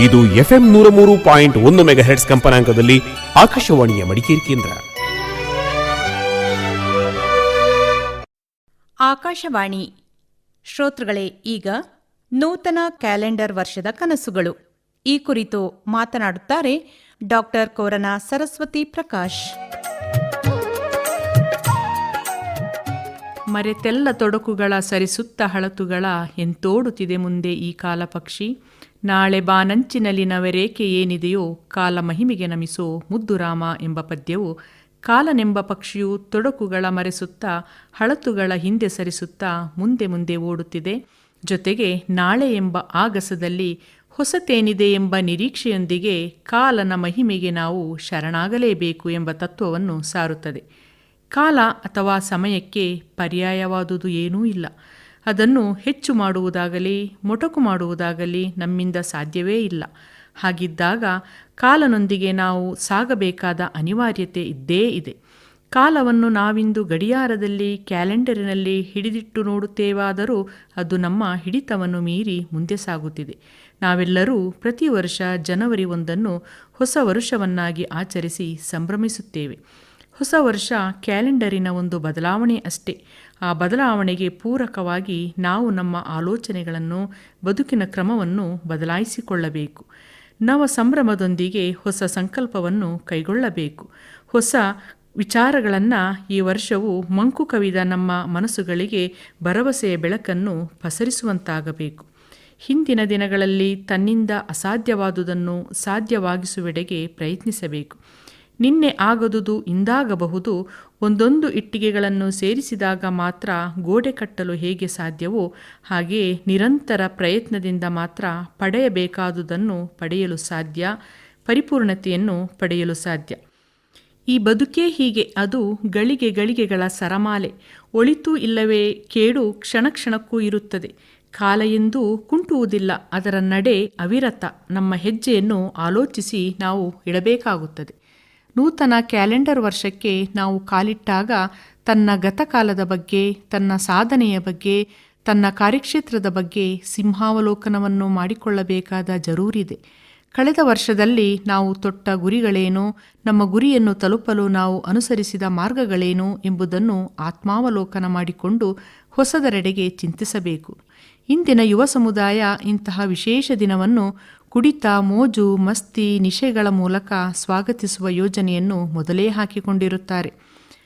ಇದು ಎಫ್ಎಂ ನೂರ ಮೂರು ಪಾಯಿಂಟ್ ಒಂದು ಮೆಗಾಹೆಟ್ಸ್ ಕಂಪನಾಂಕದಲ್ಲಿ ಆಕಾಶವಾಣಿಯ ಮಡಿಕೇರಿ ಕೇಂದ್ರ. ಆಕಾಶವಾಣಿ. ಶ್ರೋತೃಗಳೇ ಈಗ ನೂತನ ಕ್ಯಾಲೆಂಡರ್ ವರ್ಷದ ಕನಸುಗಳು. ಈ ಕುರಿತು ಮಾತನಾಡುತ್ತಾರೆ ಡಾಕ್ಟರ್ ಕೋರನ ಸರಸ್ವತಿ ಪ್ರಕಾಶ್. ಮರೆತೆಲ್ಲ ತೊಡಕುಗಳ ಸರಿಸುತ್ತ ಹಳತುಗಳ ಎಂತೋಡುತ್ತಿದೆ ಮುಂದೆ ಈ ಕಾಲ ಪಕ್ಷಿ ನಾಳೆ ಬಾನಂಚಿನಲ್ಲಿ ನವರೇಕೆ ಏನಿದೆಯೋ ಕಾಲ ಮಹಿಮೆಗೆ ನಮಿಸೋ ಮುದ್ದುರಾಮ ಎಂಬ ಪದ್ಯವು ಕಾಲನೆಂಬ ಪಕ್ಷಿಯು ತೊಡಕುಗಳ ಮರೆಸುತ್ತಾ ಹಳತುಗಳ ಹಿಂದೆ ಸರಿಸುತ್ತಾ ಮುಂದೆ ಮುಂದೆ ಓಡುತ್ತಿದೆ. ಜೊತೆಗೆ ನಾಳೆ ಎಂಬ ಆಗಸದಲ್ಲಿ ಹೊಸತೇನಿದೆ ಎಂಬ ನಿರೀಕ್ಷೆಯೊಂದಿಗೆ ಕಾಲನ ಮಹಿಮೆಗೆ ನಾವು ಶರಣಾಗಲೇಬೇಕು ಎಂಬ ತತ್ವವನ್ನು ಸಾರುತ್ತದೆ. ಕಾಲ ಅಥವಾ ಸಮಯಕ್ಕೆ ಪರ್ಯಾಯವಾದುದು ಏನೂ ಇಲ್ಲ. ಅದನ್ನು ಹೆಚ್ಚು ಮಾಡುವುದಾಗಲಿ, ಮೊಟಕು ಮಾಡುವುದಾಗಲಿ ನಮ್ಮಿಂದ ಸಾಧ್ಯವೇ ಇಲ್ಲ. ಹಾಗಿದ್ದಾಗ ಕಾಲನೊಂದಿಗೆ ನಾವು ಸಾಗಬೇಕಾದ ಅನಿವಾರ್ಯತೆ ಇದ್ದೇ ಇದೆ. ಕಾಲವನ್ನು ನಾವಿಂದು ಗಡಿಯಾರದಲ್ಲಿ, ಕ್ಯಾಲೆಂಡರಿನಲ್ಲಿ ಹಿಡಿದಿಟ್ಟು ನೋಡುತ್ತೇವಾದರೂ ಅದು ನಮ್ಮ ಹಿಡಿತವನ್ನು ಮೀರಿ ಮುಂದೆ ಸಾಗುತ್ತಿದೆ. ನಾವೆಲ್ಲರೂ ಪ್ರತಿ ವರ್ಷ ಜನವರಿ ಒಂದನ್ನು ಹೊಸ ವರುಷವನ್ನಾಗಿ ಆಚರಿಸಿ ಸಂಭ್ರಮಿಸುತ್ತೇವೆ. ಹೊಸ ವರ್ಷ ಕ್ಯಾಲೆಂಡರಿನ ಒಂದು ಬದಲಾವಣೆ ಅಷ್ಟೇ. ಆ ಬದಲಾವಣೆಗೆ ಪೂರಕವಾಗಿ ನಾವು ನಮ್ಮ ಆಲೋಚನೆಗಳನ್ನು, ಬದುಕಿನ ಕ್ರಮವನ್ನು ಬದಲಾಯಿಸಿಕೊಳ್ಳಬೇಕು. ನವ ಸಂಭ್ರಮದೊಂದಿಗೆ ಹೊಸ ಸಂಕಲ್ಪವನ್ನು ಕೈಗೊಳ್ಳಬೇಕು. ಹೊಸ ವಿಚಾರಗಳನ್ನು ಈ ವರ್ಷವು ಮಂಕು ಕವಿದ ನಮ್ಮ ಮನಸ್ಸುಗಳಿಗೆ ಭರವಸೆಯ ಬೆಳಕನ್ನು ಪಸರಿಸುವಂತಾಗಬೇಕು. ಹಿಂದಿನ ದಿನಗಳಲ್ಲಿ ತನ್ನಿಂದ ಅಸಾಧ್ಯವಾದುದನ್ನು ಸಾಧ್ಯವಾಗಿಸುವೆಡೆಗೆ ಪ್ರಯತ್ನಿಸಬೇಕು. ನಿನ್ನೆ ಆಗದುದು ಇಂದಾಗಬಹುದು, ಒಂದೊಂದು ಇಟ್ಟಿಗೆಗಳನ್ನು ಸೇರಿಸಿದಾಗ ಮಾತ್ರ ಗೋಡೆ ಕಟ್ಟಲು ಹೇಗೆ ಸಾಧ್ಯವೋ ಹಾಗೆಯೇ ನಿರಂತರ ಪ್ರಯತ್ನದಿಂದ ಮಾತ್ರ ಪಡೆಯಬೇಕಾದುದನ್ನು ಪಡೆಯಲು ಸಾಧ್ಯ, ಪರಿಪೂರ್ಣತೆಯನ್ನು ಪಡೆಯಲು ಸಾಧ್ಯ. ಈ ಬದುಕೇ ಹೀಗೆ, ಅದು ಗಳಿಗೆ ಗಳಿಗೆಗಳ ಸರಮಾಲೆ. ಒಳಿತು ಇಲ್ಲವೇ ಕೇಡು ಕ್ಷಣ ಕ್ಷಣಕ್ಕೂ ಇರುತ್ತದೆ. ಕಾಲ ಎಂದೂ ಕುಂಟುವುದಿಲ್ಲ, ಅದರ ನಡೆ ಅವಿರತ. ನಮ್ಮ ಹೆಜ್ಜೆಯನ್ನು ಆಲೋಚಿಸಿ ನಾವು ಇಡಬೇಕಾಗುತ್ತದೆ. ನೂತನ ಕ್ಯಾಲೆಂಡರ್ ವರ್ಷಕ್ಕೆ ನಾವು ಕಾಲಿಟ್ಟಾಗ ತನ್ನ ಗತಕಾಲದ ಬಗ್ಗೆ, ತನ್ನ ಸಾಧನೆಯ ಬಗ್ಗೆ, ತನ್ನ ಕಾರ್ಯಕ್ಷೇತ್ರದ ಬಗ್ಗೆ ಸಿಂಹಾವಲೋಕನವನ್ನು ಮಾಡಿಕೊಳ್ಳಬೇಕಾದ ಜರೂರಿದೆ. ಕಳೆದ ವರ್ಷದಲ್ಲಿ ನಾವು ತೊಟ್ಟ ಗುರಿಗಳೇನು, ನಮ್ಮ ಗುರಿಯನ್ನು ತಲುಪಲು ನಾವು ಅನುಸರಿಸಿದ ಮಾರ್ಗಗಳೇನು ಎಂಬುದನ್ನು ಆತ್ಮಾವಲೋಕನ ಮಾಡಿಕೊಂಡು ಹೊಸದರೆಡೆಗೆ ಚಿಂತಿಸಬೇಕು. ಇಂದಿನ ಯುವ ಸಮುದಾಯ ಇಂತಹ ವಿಶೇಷ ದಿನವನ್ನು ಕುಡಿತ, ಮೋಜು, ಮಸ್ತಿ, ನಿಶೆಗಳ ಮೂಲಕ ಸ್ವಾಗತಿಸುವ ಯೋಜನೆಯನ್ನು ಮೊದಲೇ ಹಾಕಿಕೊಂಡಿರುತ್ತಾರೆ.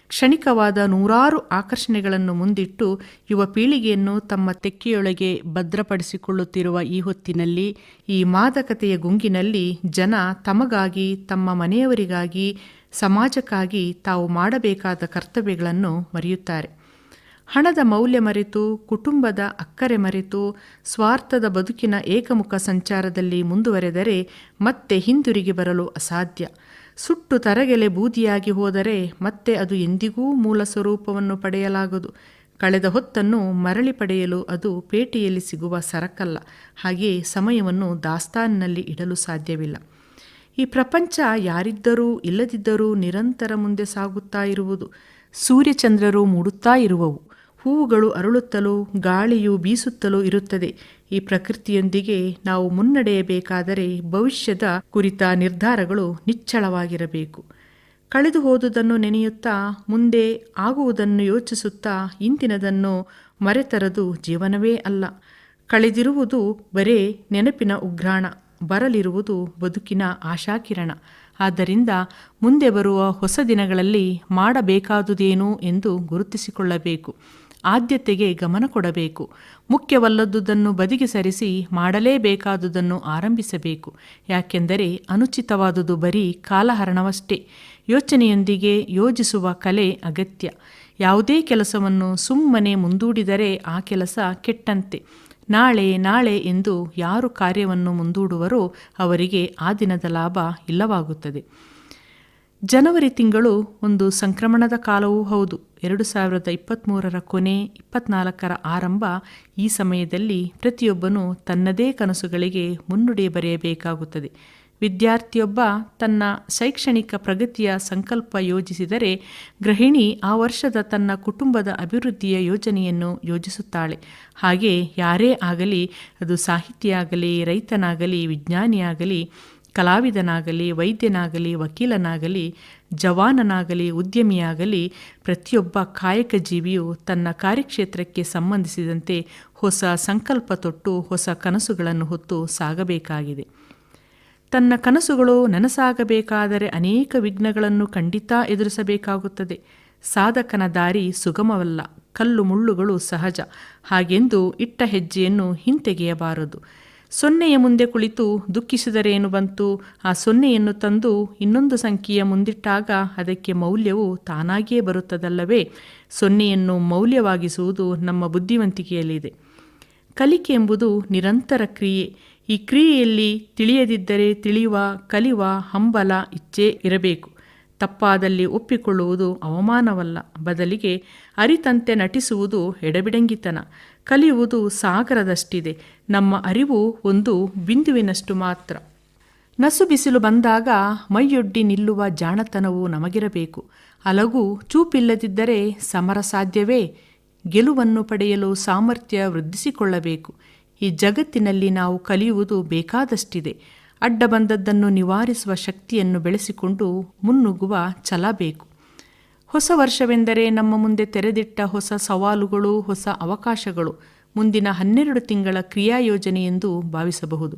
ಕ್ಷಣಿಕವಾದ ನೂರಾರು ಆಕರ್ಷಣೆಗಳನ್ನು ಮುಂದಿಟ್ಟು ಯುವ ಪೀಳಿಗೆಯನ್ನು ತಮ್ಮ ತೆಕ್ಕೆಯೊಳಗೆ ಭದ್ರಪಡಿಸಿಕೊಳ್ಳುತ್ತಿರುವ ಈ ಹೊತ್ತಿನಲ್ಲಿ, ಈ ಮಾದಕತೆಯ ಗುಂಗಿನಲ್ಲಿ ಜನ ತಮಗಾಗಿ, ತಮ್ಮ ಮನೆಯವರಿಗಾಗಿ, ಸಮಾಜಕ್ಕಾಗಿ ತಾವು ಮಾಡಬೇಕಾದ ಕರ್ತವ್ಯಗಳನ್ನು ಮರೆಯುತ್ತಾರೆ. ಹಣದ ಮೌಲ್ಯ ಮರೆತು, ಕುಟುಂಬದ ಅಕ್ಕರೆ ಮರೆತು, ಸ್ವಾರ್ಥದ ಬದುಕಿನ ಏಕಮುಖ ಸಂಚಾರದಲ್ಲಿ ಮುಂದುವರೆದರೆ ಮತ್ತೆ ಹಿಂದಿರುಗಿ ಬರಲು ಅಸಾಧ್ಯ. ಸುಟ್ಟು ತರಗೆಲೆ ಬೂದಿಯಾಗಿ ಹೋದರೆ ಮತ್ತೆ ಅದು ಎಂದಿಗೂ ಮೂಲ ಸ್ವರೂಪವನ್ನು ಪಡೆಯಲಾಗದು. ಕಳೆದ ಹೊತ್ತನ್ನು ಮರಳಿ ಪಡೆಯಲು ಅದು ಪೇಟೆಯಲ್ಲಿ ಸಿಗುವ ಸರಕಲ್ಲ. ಹಾಗೆ ಸಮಯವನ್ನು ದಾಸ್ತಾನಿನಲ್ಲಿ ಇಡಲು ಸಾಧ್ಯವಿಲ್ಲ. ಈ ಪ್ರಪಂಚ ಯಾರಿದ್ದರೂ ಇಲ್ಲದಿದ್ದರೂ ನಿರಂತರ ಮುಂದೆ ಸಾಗುತ್ತಾ ಇರುವುದು. ಸೂರ್ಯಚಂದ್ರರು ಮೂಡುತ್ತಾ ಇರುವವು. ಹೂವುಗಳು ಅರಳುತ್ತಲೂ, ಗಾಳಿಯು ಬೀಸುತ್ತಲೂ ಇರುತ್ತದೆ. ಈ ಪ್ರಕೃತಿಯೊಂದಿಗೆ ನಾವು ಮುನ್ನಡೆಯಬೇಕಾದರೆ ಭವಿಷ್ಯದ ಕುರಿತ ನಿರ್ಧಾರಗಳು ನಿಚ್ಚಳವಾಗಿರಬೇಕು. ಕಳೆದು ಹೋದುದನ್ನು ನೆನೆಯುತ್ತಾ, ಮುಂದೆ ಆಗುವುದನ್ನು ಯೋಚಿಸುತ್ತಾ, ಇಂದಿನದನ್ನು ಮರೆತರದು ಜೀವನವೇ ಅಲ್ಲ. ಕಳೆದಿರುವುದು ಬರೇ ನೆನಪಿನ ಉಗ್ರಾಣ, ಬರಲಿರುವುದು ಬದುಕಿನ ಆಶಾಕಿರಣ. ಆದ್ದರಿಂದ ಮುಂದೆ ಬರುವ ಹೊಸ ದಿನಗಳಲ್ಲಿ ಮಾಡಬೇಕಾದುದೇನು ಎಂದು ಗುರುತಿಸಿಕೊಳ್ಳಬೇಕು. ಆದ್ಯತೆಗೆ ಗಮನ ಕೊಡಬೇಕು. ಮುಖ್ಯವಲ್ಲದುದನ್ನು ಬದಿಗೆ ಸರಿಸಿ ಮಾಡಲೇಬೇಕಾದುದನ್ನು ಆರಂಭಿಸಬೇಕು. ಯಾಕೆಂದರೆ ಅನುಚಿತವಾದುದು ಬರೀ ಕಾಲಹರಣವಷ್ಟೇ. ಯೋಚನೆಯೊಂದಿಗೆ ಯೋಜಿಸುವ ಕಲೆ ಅಗತ್ಯ. ಯಾವುದೇ ಕೆಲಸವನ್ನು ಸುಮ್ಮನೆ ಮುಂದೂಡಿದರೆ ಆ ಕೆಲಸ ಕೆಟ್ಟಂತೆ. ನಾಳೆ ನಾಳೆ ಎಂದು ಯಾರು ಕಾರ್ಯವನ್ನು ಮುಂದೂಡುವರೋ ಅವರಿಗೆ ಆ ದಿನದ ಲಾಭ ಇಲ್ಲವಾಗುತ್ತದೆ. ಜನವರಿ ತಿಂಗಳು ಒಂದು ಸಂಕ್ರಮಣದ ಕಾಲವೂ ಹೌದು. ಎರಡು ಸಾವಿರದ ಇಪ್ಪತ್ತ್ಮೂರರ ಕೊನೆ ಇಪ್ಪತ್ನಾಲ್ಕರ ಆರಂಭ ಈ ಸಮಯದಲ್ಲಿ ಪ್ರತಿಯೊಬ್ಬನೂ ತನ್ನದೇ ಕನಸುಗಳಿಗೆ ಮುನ್ನುಡಿ ಬರೆಯಬೇಕಾಗುತ್ತದೆ. ವಿದ್ಯಾರ್ಥಿಯೊಬ್ಬ ತನ್ನ ಶೈಕ್ಷಣಿಕ ಪ್ರಗತಿಯ ಸಂಕಲ್ಪ ಯೋಜಿಸಿದರೆ ಗೃಹಿಣಿ ಆ ವರ್ಷದ ತನ್ನ ಕುಟುಂಬದ ಅಭಿವೃದ್ಧಿಯ ಯೋಜನೆಯನ್ನು ಯೋಜಿಸುತ್ತಾಳೆ. ಹಾಗೆ ಯಾರೇ ಆಗಲಿ ಅದು ಸಾಹಿತಿಯಾಗಲಿ, ರೈತನಾಗಲಿ, ವಿಜ್ಞಾನಿಯಾಗಲಿ ಕಲಾವಿದನಾಗಲಿ, ವೈದ್ಯನಾಗಲಿ, ವಕೀಲನಾಗಲಿ, ಜವಾನನಾಗಲಿ, ಉದ್ಯಮಿಯಾಗಲಿ ಪ್ರತಿಯೊಬ್ಬ ಕಾಯಕ ಜೀವಿಯು ತನ್ನ ಕಾರ್ಯಕ್ಷೇತ್ರಕ್ಕೆ ಸಂಬಂಧಿಸಿದಂತೆ ಹೊಸ ಸಂಕಲ್ಪ ತೊಟ್ಟು ಹೊಸ ಕನಸುಗಳನ್ನು ಹೊತ್ತು ಸಾಗಬೇಕಾಗಿದೆ. ತನ್ನ ಕನಸುಗಳು ನನಸಾಗಬೇಕಾದರೆ ಅನೇಕ ವಿಘ್ನಗಳನ್ನು ಖಂಡಿತ ಎದುರಿಸಬೇಕಾಗುತ್ತದೆ. ಸಾಧಕನ ದಾರಿ ಸುಗಮವಲ್ಲ, ಕಲ್ಲು ಮುಳ್ಳುಗಳು ಸಹಜ. ಹಾಗೆಂದು ಇಟ್ಟ ಹೆಜ್ಜೆಯನ್ನು ಹಿಂತೆಗೆಯಬಾರದು. ಸೊನ್ನೆಯ ಮುಂದೆ ಕುಳಿತು ದುಃಖಿಸಿದರೇನು ಬಂತು? ಆ ಸೊನ್ನೆಯನ್ನು ತಂದು ಇನ್ನೊಂದು ಸಂಖ್ಯೆಯ ಮುಂದಿಟ್ಟಾಗ ಅದಕ್ಕೆ ಮೌಲ್ಯವು ತಾನಾಗಿಯೇ ಬರುತ್ತದಲ್ಲವೇ? ಸೊನ್ನೆಯನ್ನು ಮೌಲ್ಯವಾಗಿಸುವುದು ನಮ್ಮ ಬುದ್ಧಿವಂತಿಕೆಯಲ್ಲಿದೆ. ಕಲಿಕೆ ಎಂಬುದು ನಿರಂತರ ಕ್ರಿಯೆ. ಈ ಕ್ರಿಯೆಯಲ್ಲಿ ತಿಳಿಯದಿದ್ದರೆ ತಿಳಿಯುವ, ಕಲಿಯುವ, ಹಂಬಲ ಇಚ್ಛೆ ಇರಬೇಕು. ತಪ್ಪಾದಲ್ಲಿ ಒಪ್ಪಿಕೊಳ್ಳುವುದು ಅವಮಾನವಲ್ಲ. ಬದಲಿಗೆ ಅರಿತಂತೆ ನಟಿಸುವುದು ಎಡಬಿಡಂಗಿತನ. ಕಲಿಯುವುದು ಸಾಗರದಷ್ಟಿದೆ. ನಮ್ಮ ಅರಿವು ಒಂದು ಬಿಂದುವಿನಷ್ಟು ಮಾತ್ರ. ನಸು ಬಿಸಿಲು ಬಂದಾಗ ಮೈಯೊಡ್ಡಿ ನಿಲ್ಲುವ ಜಾಣತನವು ನಮಗಿರಬೇಕು. ಅಲಗು ಚೂಪಿಲ್ಲದಿದ್ದರೆ ಸಮರ ಸಾಧ್ಯವೇ? ಗೆಲುವನ್ನು ಪಡೆಯಲು ಸಾಮರ್ಥ್ಯ ವೃದ್ಧಿಸಿಕೊಳ್ಳಬೇಕು. ಈ ಜಗತ್ತಿನಲ್ಲಿ ನಾವು ಕಲಿಯುವುದು ಬೇಕಾದಷ್ಟಿದೆ. ಅಡ್ಡ ಬಂದದ್ದನ್ನು ನಿವಾರಿಸುವ ಶಕ್ತಿಯನ್ನು ಬೆಳೆಸಿಕೊಂಡು ಮುನ್ನುಗ್ಗುವ ಛಲ ಬೇಕು. ಹೊಸ ವರ್ಷವೆಂದರೆ ನಮ್ಮ ಮುಂದೆ ತೆರೆದಿಟ್ಟ ಹೊಸ ಸವಾಲುಗಳು, ಹೊಸ ಅವಕಾಶಗಳು, ಮುಂದಿನ ಹನ್ನೆರಡು ತಿಂಗಳ ಕ್ರಿಯಾ ಯೋಜನೆ ಎಂದು ಭಾವಿಸಬಹುದು.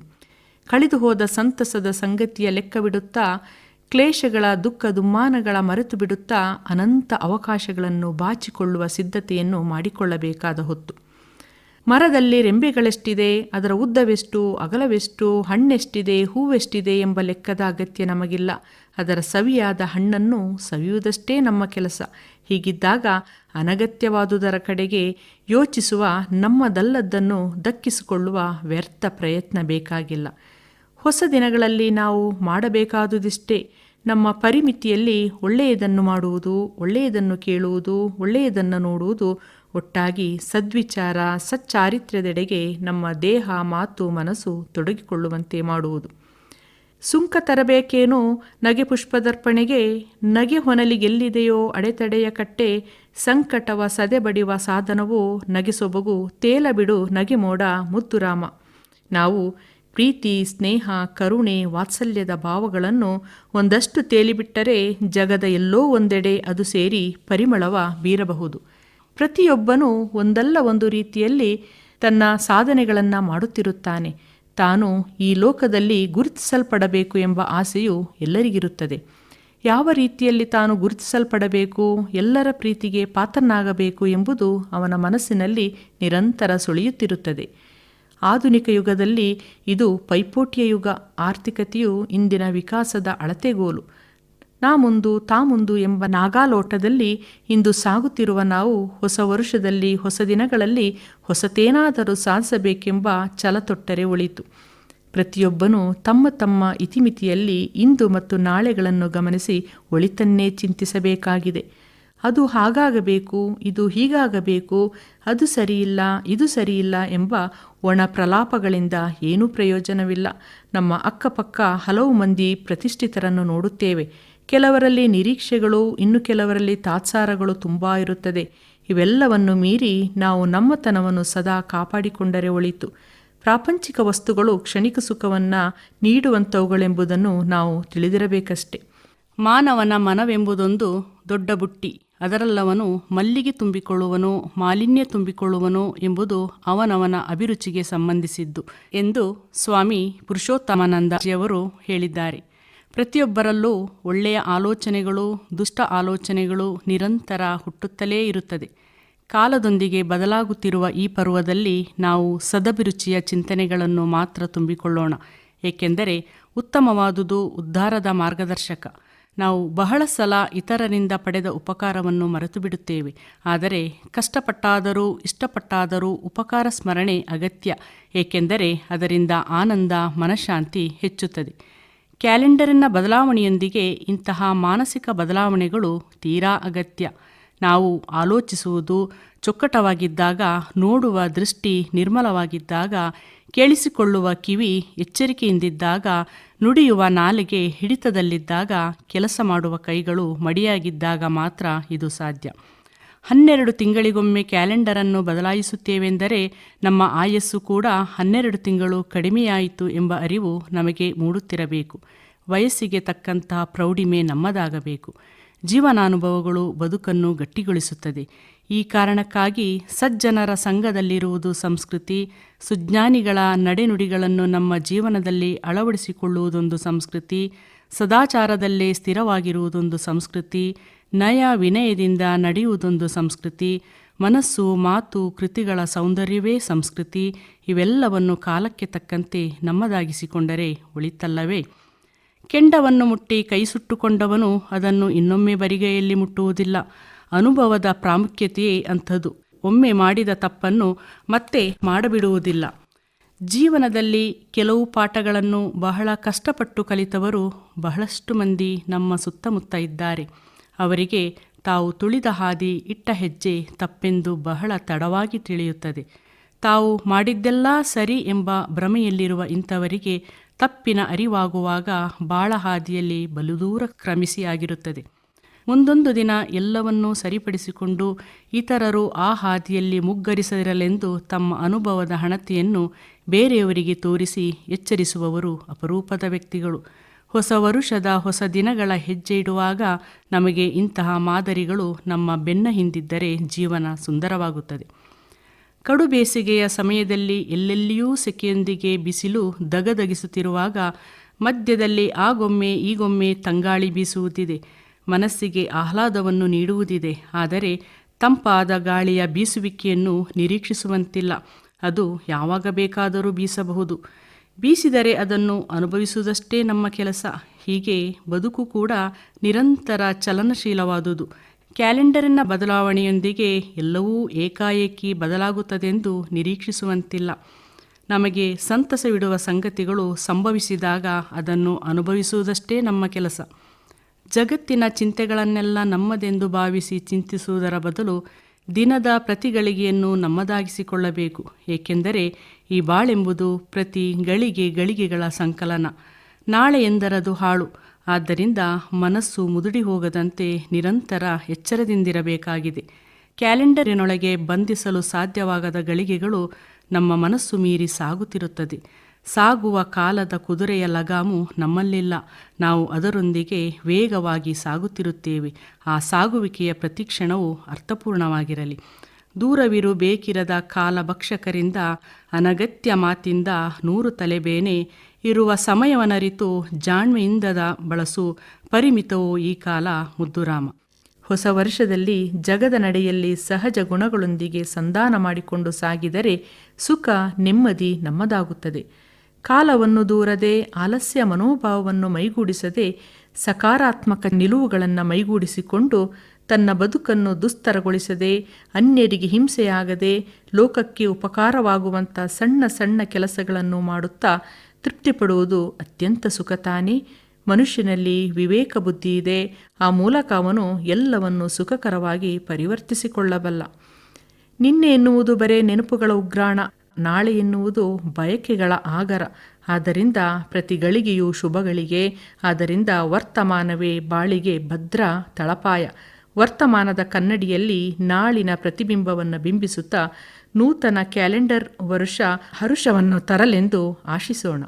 ಕಳೆದು ಹೋದ ಸಂತಸದ ಸಂಗತಿಯ ಲೆಕ್ಕವಿಡುತ್ತಾ, ಕ್ಲೇಶಗಳ, ದುಃಖ, ದುಮ್ಮಾನಗಳ ಮರೆತು ಬಿಡುತ್ತಾ ಅನಂತ ಅವಕಾಶಗಳನ್ನು ಬಾಚಿಕೊಳ್ಳುವ ಸಿದ್ಧತೆಯನ್ನು ಮಾಡಿಕೊಳ್ಳಬೇಕಾದ ಹೊತ್ತು. ಮರದಲ್ಲಿ ರೆಂಬೆಗಳೆಷ್ಟಿದೆ, ಅದರ ಉದ್ದವೆಷ್ಟು, ಅಗಲವೆಷ್ಟು, ಹಣ್ಣೆಷ್ಟಿದೆ, ಹೂವೆಷ್ಟಿದೆ ಎಂಬ ಲೆಕ್ಕದ ಅಗತ್ಯ ನಮಗಿಲ್ಲ. ಅದರ ಸವಿಯಾದ ಹಣ್ಣನ್ನು ಸವಿಯುವುದಷ್ಟೇ ನಮ್ಮ ಕೆಲಸ. ಹೀಗಿದ್ದಾಗ ಅನಗತ್ಯವಾದುದರ ಕಡೆಗೆ ಯೋಚಿಸುವ ನಮ್ಮದಲ್ಲದ್ದನ್ನು ದಕ್ಕಿಸಿಕೊಳ್ಳುವ ವ್ಯರ್ಥ ಪ್ರಯತ್ನ ಬೇಕಾಗಿಲ್ಲ. ಹೊಸ ದಿನಗಳಲ್ಲಿ ನಾವು ಮಾಡಬೇಕಾದುದಿಷ್ಟೇ. ನಮ್ಮ ಪರಿಮಿತಿಯಲ್ಲಿ ಒಳ್ಳೆಯದನ್ನು ಮಾಡುವುದು, ಒಳ್ಳೆಯದನ್ನು ಕೇಳುವುದು, ಒಳ್ಳೆಯದನ್ನು ನೋಡುವುದು ಒಟ್ಟಾಗಿ ಸದ್ವಿಚಾರ, ಸಚ್ಚಾರಿತ್ರ್ಯದೆಡೆಗೆ ನಮ್ಮ ದೇಹ, ಮಾತು, ಮನಸ್ಸು ತೊಡಗಿಕೊಳ್ಳುವಂತೆ ಮಾಡುವುದು. ಸುಂಕ ತರಬೇಕೇನೋ ನಗೆ ಪುಷ್ಪದರ್ಪಣೆಗೆ, ನಗೆ ಹೊನಲಿಗೆಲ್ಲಿದೆಯೋ ಅಡೆತಡೆಯ ಕಟ್ಟೆ, ಸಂಕಟವ ಸದೆಬಡಿವ ಸಾಧನವೋ ನಗೆ ಸೊಬಗು, ತೇಲ ಬಿಡು ನಗೆ ಮೋಡ ಮುದ್ದುರಾಮ ನಾವು ಪ್ರೀತಿ, ಸ್ನೇಹ, ಕರುಣೆ, ವಾತ್ಸಲ್ಯದ ಭಾವಗಳನ್ನು ಒಂದಷ್ಟು ತೇಲಿಬಿಟ್ಟರೆ ಜಗದ ಎಲ್ಲೋ ಒಂದೆಡೆ ಅದು ಸೇರಿ ಪರಿಮಳವ ಬೀರಬಹುದು. ಪ್ರತಿಯೊಬ್ಬನೂ ಒಂದಲ್ಲ ಒಂದು ರೀತಿಯಲ್ಲಿ ತನ್ನ ಸಾಧನೆಗಳನ್ನು ಮಾಡುತ್ತಿರುತ್ತಾನೆ. ತಾನು ಈ ಲೋಕದಲ್ಲಿ ಗುರುತಿಸಲ್ಪಡಬೇಕು ಎಂಬ ಆಸೆಯು ಎಲ್ಲರಿಗಿರುತ್ತದೆ. ಯಾವ ರೀತಿಯಲ್ಲಿ ತಾನು ಗುರುತಿಸಲ್ಪಡಬೇಕು, ಎಲ್ಲರ ಪ್ರೀತಿಗೆ ಪಾತ್ರನಾಗಬೇಕು ಎಂಬುದು ಅವನ ಮನಸ್ಸಿನಲ್ಲಿ ನಿರಂತರ ಸುಳಿಯುತ್ತಿರುತ್ತದೆ. ಆಧುನಿಕ ಯುಗದಲ್ಲಿ ಇದು ಪೈಪೋಟಿಯ ಯುಗ, ಆರ್ಥಿಕತೆಯು ಇಂದಿನ ವಿಕಾಸದ ಅಳತೆಗೋಲು. ನಾ ಮುಂದು ತಾ ಮುಂದು ಎಂಬ ನಾಗಾಲೋಟದಲ್ಲಿ ಇಂದು ಸಾಗುತ್ತಿರುವ ನಾವು ಹೊಸ ವರುಷದಲ್ಲಿ, ಹೊಸ ದಿನಗಳಲ್ಲಿ ಹೊಸತೇನಾದರೂ ಸಾಧಿಸಬೇಕೆಂಬ ಛಲ ತೊಟ್ಟರೆ ಒಳಿತು ಪ್ರತಿಯೊಬ್ಬನೂ ತಮ್ಮ ತಮ್ಮ ಇತಿಮಿತಿಯಲ್ಲಿ ಇಂದು ಮತ್ತು ನಾಳೆಗಳನ್ನು ಗಮನಿಸಿ ಒಳಿತನ್ನೇ ಚಿಂತಿಸಬೇಕಾಗಿದೆ. ಅದು ಹಾಗಾಗಬೇಕು, ಇದು ಹೀಗಾಗಬೇಕು, ಅದು ಸರಿಯಿಲ್ಲ, ಇದು ಸರಿಯಿಲ್ಲ ಎಂಬ ಒಣ ಪ್ರಲಾಪಗಳಿಂದ ಏನೂ ಪ್ರಯೋಜನವಿಲ್ಲ. ನಮ್ಮ ಅಕ್ಕಪಕ್ಕ ಹಲವು ಮಂದಿ ಪ್ರತಿಷ್ಠಿತರನ್ನು ನೋಡುತ್ತೇವೆ. ಕೆಲವರಲ್ಲಿ ನಿರೀಕ್ಷೆಗಳು, ಇನ್ನು ಕೆಲವರಲ್ಲಿ ತಾತ್ಸಾರಗಳು ತುಂಬ ಇರುತ್ತದೆ. ಇವೆಲ್ಲವನ್ನು ಮೀರಿ ನಾವು ನಮ್ಮತನವನ್ನು ಸದಾ ಕಾಪಾಡಿಕೊಂಡರೆ ಒಳಿತು. ಪ್ರಾಪಂಚಿಕ ವಸ್ತುಗಳು ಕ್ಷಣಿಕ ಸುಖವನ್ನು ನೀಡುವಂಥವುಗಳೆಂಬುದನ್ನು ನಾವು ತಿಳಿದಿರಬೇಕಷ್ಟೆ. ಮಾನವನ ಮನವೆಂಬುದೊಂದು ದೊಡ್ಡ ಬುಟ್ಟಿ. ಅದರಲ್ಲವನು ಮಲ್ಲಿಗೆ ತುಂಬಿಕೊಳ್ಳುವನೋ, ಮಾಲಿನ್ಯ ತುಂಬಿಕೊಳ್ಳುವನೋ ಎಂಬುದು ಅವನವನ ಅಭಿರುಚಿಗೆ ಸಂಬಂಧಿಸಿದ್ದು ಎಂದು ಸ್ವಾಮಿ ಪುರುಷೋತ್ತಮಾನಂದಜಿಯವರು ಹೇಳಿದ್ದಾರೆ. ಪ್ರತಿಯೊಬ್ಬರಲ್ಲೂ ಒಳ್ಳೆಯ ಆಲೋಚನೆಗಳು, ದುಷ್ಟ ಆಲೋಚನೆಗಳು ನಿರಂತರ ಹುಟ್ಟುತ್ತಲೇ ಇರುತ್ತದೆ. ಕಾಲದೊಂದಿಗೆ ಬದಲಾಗುತ್ತಿರುವ ಈ ಪರ್ವದಲ್ಲಿ ನಾವು ಸದಭಿರುಚಿಯ ಚಿಂತನೆಗಳನ್ನು ಮಾತ್ರ ತುಂಬಿಕೊಳ್ಳೋಣ. ಏಕೆಂದರೆ ಉತ್ತಮವಾದುದು ಉದ್ಧಾರದ ಮಾರ್ಗದರ್ಶಕ. ನಾವು ಬಹಳ ಸಲ ಇತರರಿಂದ ಪಡೆದ ಉಪಕಾರವನ್ನು ಮರೆತು ಬಿಡುತ್ತೇವೆ ಆದರೆ ಕಷ್ಟಪಟ್ಟಾದರೂ ಇಷ್ಟಪಟ್ಟಾದರೂ ಉಪಕಾರ ಸ್ಮರಣೆ ಅಗತ್ಯ. ಏಕೆಂದರೆ ಅದರಿಂದ ಆನಂದ, ಮನಃಶಾಂತಿ ಹೆಚ್ಚುತ್ತದೆ. ಕ್ಯಾಲೆಂಡರಿನ ಬದಲಾವಣೆಯೊಂದಿಗೆ ಇಂತಹ ಮಾನಸಿಕ ಬದಲಾವಣೆಗಳು ತೀರಾ ಅಗತ್ಯ. ನಾವು ಆಲೋಚಿಸುವುದು ಚೊಕ್ಕಟವಾಗಿದ್ದಾಗ, ನೋಡುವ ದೃಷ್ಟಿ ನಿರ್ಮಲವಾಗಿದ್ದಾಗ, ಕೇಳಿಸಿಕೊಳ್ಳುವ ಕಿವಿ ಎಚ್ಚರಿಕೆಯಿಂದಿದ್ದಾಗ, ನುಡಿಯುವ ನಾಲಿಗೆ ಹಿಡಿತದಲ್ಲಿದ್ದಾಗ, ಕೆಲಸ ಮಾಡುವ ಕೈಗಳು ಮಡಿಯಾಗಿದ್ದಾಗ ಮಾತ್ರ ಇದು ಸಾಧ್ಯ. ಹನ್ನೆರಡು ತಿಂಗಳಿಗೊಮ್ಮೆ ಕ್ಯಾಲೆಂಡರನ್ನು ಬದಲಾಯಿಸುತ್ತೇವೆಂದರೆ ನಮ್ಮ ಆಯಸ್ಸು ಕೂಡ ಹನ್ನೆರಡು ತಿಂಗಳು ಕಡಿಮೆಯಾಯಿತು ಎಂಬ ಅರಿವು ನಮಗೆ ಮೂಡುತ್ತಿರಬೇಕು. ವಯಸ್ಸಿಗೆ ತಕ್ಕಂತಹ ಪ್ರೌಢಿಮೆ ನಮ್ಮದಾಗಬೇಕು. ಜೀವನಾನುಭವಗಳು ಬದುಕನ್ನು ಗಟ್ಟಿಗೊಳಿಸುತ್ತದೆ. ಈ ಕಾರಣಕ್ಕಾಗಿ ಸಜ್ಜನರ ಸಂಘದಲ್ಲಿರುವುದು ಸಂಸ್ಕೃತಿ, ಸುಜ್ಞಾನಿಗಳ ನಡೆನುಡಿಗಳನ್ನು ನಮ್ಮ ಜೀವನದಲ್ಲಿ ಅಳವಡಿಸಿಕೊಳ್ಳುವುದೊಂದು ಸಂಸ್ಕೃತಿ, ಸದಾಚಾರದಲ್ಲೇ ಸ್ಥಿರವಾಗಿರುವುದೊಂದು ಸಂಸ್ಕೃತಿ ನಯ ವಿನಯದಿಂದ ನಡೆಯುವುದೊಂದು ಸಂಸ್ಕೃತಿ, ಮನಸ್ಸು, ಮಾತು, ಕೃತಿಗಳ ಸೌಂದರ್ಯವೇ ಸಂಸ್ಕೃತಿ. ಇವೆಲ್ಲವನ್ನು ಕಾಲಕ್ಕೆ ತಕ್ಕಂತೆ ನಮ್ಮದಾಗಿಸಿಕೊಂಡರೆ ಉಳಿತಲ್ಲವೇ? ಕೆಂಡವನ್ನು ಮುಟ್ಟಿ ಕೈ ಸುಟ್ಟುಕೊಂಡವನು ಅದನ್ನು ಇನ್ನೊಮ್ಮೆ ಬರಿಗೈಯಲ್ಲಿ ಮುಟ್ಟುವುದಿಲ್ಲ. ಅನುಭವದ ಪ್ರಾಮುಖ್ಯತೆಯೇ ಅಂಥದ್ದು ಒಮ್ಮೆ ಮಾಡಿದ ತಪ್ಪನ್ನು ಮತ್ತೆ ಮಾಡಬಿಡುವುದಿಲ್ಲ. ಜೀವನದಲ್ಲಿ ಕೆಲವು ಪಾಠಗಳನ್ನು ಬಹಳ ಕಷ್ಟಪಟ್ಟು ಕಲಿತವರು ಬಹಳಷ್ಟು ಮಂದಿ ನಮ್ಮ ಸುತ್ತಮುತ್ತ ಇದ್ದಾರೆ. ಅವರಿಗೆ ತಾವು ತುಳಿದ ಹಾದಿ ಇಟ್ಟ ಹೆಜ್ಜೆ ತಪ್ಪೆಂದು ಬಹಳ ತಡವಾಗಿ ತಿಳಿಯುತ್ತದೆ. ತಾವು ಮಾಡಿದ್ದೆಲ್ಲ ಸರಿ ಎಂಬ ಭ್ರಮೆಯಲ್ಲಿರುವ ಇಂಥವರಿಗೆ ತಪ್ಪಿನ ಅರಿವಾಗುವಾಗ ಬಾಳ ಹಾದಿಯಲ್ಲಿ ಬಲುದೂರ ಕ್ರಮಿಸಿಯಾಗಿರುತ್ತದೆ ಮುಂದೊಂದು ದಿನ ಎಲ್ಲವನ್ನೂ ಸರಿಪಡಿಸಿಕೊಂಡು ಇತರರು ಆ ಹಾದಿಯಲ್ಲಿ ಮುಗ್ಗರಿಸದಿರಲೆಂದು ತಮ್ಮ ಅನುಭವದ ಹಣತೆಯನ್ನು ಬೇರೆಯವರಿಗೆ ತೋರಿಸಿ ಎಚ್ಚರಿಸುವವರು ಅಪರೂಪದ ವ್ಯಕ್ತಿಗಳು. ಹೊಸ ವರುಷದ ಹೊಸ ದಿನಗಳ ಹೆಜ್ಜೆ ಇಡುವಾಗ ನಮಗೆ ಇಂತಹ ಮಾದರಿಗಳು ನಮ್ಮ ಬೆನ್ನ ಹಿಂದಿದ್ದರೆ ಜೀವನ ಸುಂದರವಾಗುತ್ತದೆ. ಕಡು ಬೇಸಿಗೆಯ ಸಮಯದಲ್ಲಿ ಎಲ್ಲೆಲ್ಲಿಯೂ ಸೆಕೆಯೊಂದಿಗೆ ಬಿಸಿಲು ದಗದಗಿಸುತ್ತಿರುವಾಗ ಮಧ್ಯದಲ್ಲಿ ಆಗೊಮ್ಮೆ ಈಗೊಮ್ಮೆ ತಂಗಾಳಿ ಬೀಸುವುದಿದೆ. ಮನಸ್ಸಿಗೆ ಆಹ್ಲಾದವನ್ನು ನೀಡುವುದಿದೆ. ಆದರೆ ತಂಪಾದ ಗಾಳಿಯ ಬೀಸುವಿಕೆಯನ್ನು ನಿರೀಕ್ಷಿಸುವಂತಿಲ್ಲ. ಅದು ಯಾವಾಗ ಬೇಕಾದರೂ ಬೀಸಬಹುದು. ಬೀಸಿದರೆ ಅದನ್ನು ಅನುಭವಿಸುವುದಷ್ಟೇ ನಮ್ಮ ಕೆಲಸ. ಹೀಗೆ ಬದುಕು ಕೂಡ ನಿರಂತರ ಚಲನಶೀಲವಾದುದು. ಕ್ಯಾಲೆಂಡರಿನ ಬದಲಾವಣೆಯೊಂದಿಗೆ ಎಲ್ಲವೂ ಏಕಾಏಕಿ ಬದಲಾಗುತ್ತದೆಂದು ನಿರೀಕ್ಷಿಸುವಂತಿಲ್ಲ. ನಮಗೆ ಸಂತಸವಿಡುವ ಸಂಗತಿಗಳು ಸಂಭವಿಸಿದಾಗ ಅದನ್ನು ಅನುಭವಿಸುವುದಷ್ಟೇ ನಮ್ಮ ಕೆಲಸ. ಜಗತ್ತಿನ ಚಿಂತೆಗಳನ್ನೆಲ್ಲ ನಮ್ಮದೆಂದು ಭಾವಿಸಿ ಚಿಂತಿಸುವುದರ ಬದಲು ದಿನದ ಪ್ರತಿ ಗಳಿಗೆಯನ್ನು ನಮ್ಮದಾಗಿಸಿಕೊಳ್ಳಬೇಕು. ಏಕೆಂದರೆ ಈ ಬಾಳೆಂಬುದು ಪ್ರತಿ ಗಳಿಗೆ ಗಳಿಗೆಗಳ ಸಂಕಲನ. ನಾಳೆ ಎಂದರದು ಹಾಳು. ಆದ್ದರಿಂದ ಮನಸ್ಸು ಮುದುಡಿ ಹೋಗದಂತೆ ನಿರಂತರ ಎಚ್ಚರದಿಂದಿರಬೇಕಾಗಿದೆ. ಕ್ಯಾಲೆಂಡರಿನೊಳಗೆ ಬಂಧಿಸಲು ಸಾಧ್ಯವಾಗದ ಗಳಿಗೆಗಳು ನಮ್ಮ ಮನಸ್ಸು ಮೀರಿ ಸಾಗುತ್ತಿರುತ್ತದೆ. ಸಾಗುವ ಕಾಲದ ಕುದುರೆಯ ಲಗಾಮು ನಮ್ಮಲ್ಲಿಲ್ಲ. ನಾವು ಅದರೊಂದಿಗೆ ವೇಗವಾಗಿ ಸಾಗುತ್ತಿರುತ್ತೇವೆ. ಆ ಸಾಗುವಿಕೆಯ ಪ್ರತಿಕ್ಷಣವು ಅರ್ಥಪೂರ್ಣವಾಗಿರಲಿ. ದೂರವಿರು ಬೇಕಿರದ ಕಾಲ ಭಕ್ಷಕರಿಂದ ಅನಗತ್ಯ ಮಾತಿಂದ ನೂರು ತಲೆಬೇನೆ ಇರುವ ಸಮಯವನರಿತು ಜಾಣ್ಮೆಯಿಂದದ ಬಳಸು ಪರಿಮಿತವೋ ಈ ಕಾಲ ಮುದ್ದುರಾಮ. ಹೊಸ ವರ್ಷದಲ್ಲಿ ಜಗದ ನಡೆಯಲ್ಲಿ ಸಹಜ ಗುಣಗಳೊಂದಿಗೆ ಸಂಧಾನ ಮಾಡಿಕೊಂಡು ಸಾಗಿದರೆ ಸುಖ ನೆಮ್ಮದಿ ನಮ್ಮದಾಗುತ್ತದೆ. ಕಾಲವನ್ನು ದೂರದೆ ಆಲಸ್ಯ ಮನೋಭಾವವನ್ನು ಮೈಗೂಡಿಸದೆ ಸಕಾರಾತ್ಮಕ ನಿಲುವುಗಳನ್ನು ಮೈಗೂಡಿಸಿಕೊಂಡು ತನ್ನ ಬದುಕನ್ನು ದುಸ್ತರಗೊಳಿಸದೆ, ಅನ್ಯರಿಗೆ ಹಿಂಸೆಯಾಗದೆ, ಲೋಕಕ್ಕೆ ಉಪಕಾರವಾಗುವಂಥ ಸಣ್ಣ ಸಣ್ಣ ಕೆಲಸಗಳನ್ನು ಮಾಡುತ್ತಾ ತೃಪ್ತಿಪಡುವುದು ಅತ್ಯಂತ ಸುಖ ತಾನೇ. ಮನುಷ್ಯನಲ್ಲಿ ವಿವೇಕ ಬುದ್ಧಿ ಇದೆ. ಆ ಮೂಲಕ ಅವನು ಎಲ್ಲವನ್ನು ಸುಖಕರವಾಗಿ ಪರಿವರ್ತಿಸಿಕೊಳ್ಳಬಲ್ಲ. ನಿನ್ನೆ ಎನ್ನುವುದು ಬರೇ ನೆನಪುಗಳ ಉಗ್ರಾಣ. ನಾಳೆ ಎನ್ನುವುದು ಬಯಕೆಗಳ ಆಗರ. ಆದ್ದರಿಂದ ಪ್ರತಿ ಗಳಿಗೆಯೂ ಶುಭಗಳಿಗೆ, ಆದ್ದರಿಂದ ವರ್ತಮಾನವೇ ಬಾಳಿಗೆ ಭದ್ರ ತಳಪಾಯ. ವರ್ತಮಾನದ ಕನ್ನಡಿಯಲ್ಲಿ ನಾಳಿನ ಪ್ರತಿಬಿಂಬವನ್ನು ಬಿಂಬಿಸುತ್ತಾ ನೂತನ ಕ್ಯಾಲೆಂಡರ್ ವರುಷ ಹರುಷವನ್ನು ತರಲೆಂದು ಆಶಿಸೋಣ.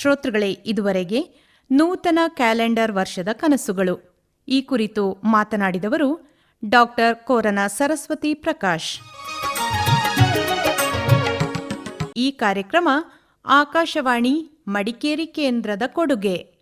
ಶ್ರೋತೃಗಳೇ, ಇದುವರೆಗೆ ನೂತನ ಕ್ಯಾಲೆಂಡರ್ ವರ್ಷದ ಕನಸುಗಳು. ಈ ಕುರಿತು ಮಾತನಾಡಿದವರು ಡಾಕ್ಟರ್ ಕೋರನ ಸರಸ್ವತಿ ಪ್ರಕಾಶ್. ಈ ಕಾರ್ಯಕ್ರಮ ಆಕಾಶವಾಣಿ ಮಡಿಕೇರಿ ಕೇಂದ್ರದ ಕೊಡುಗೆ.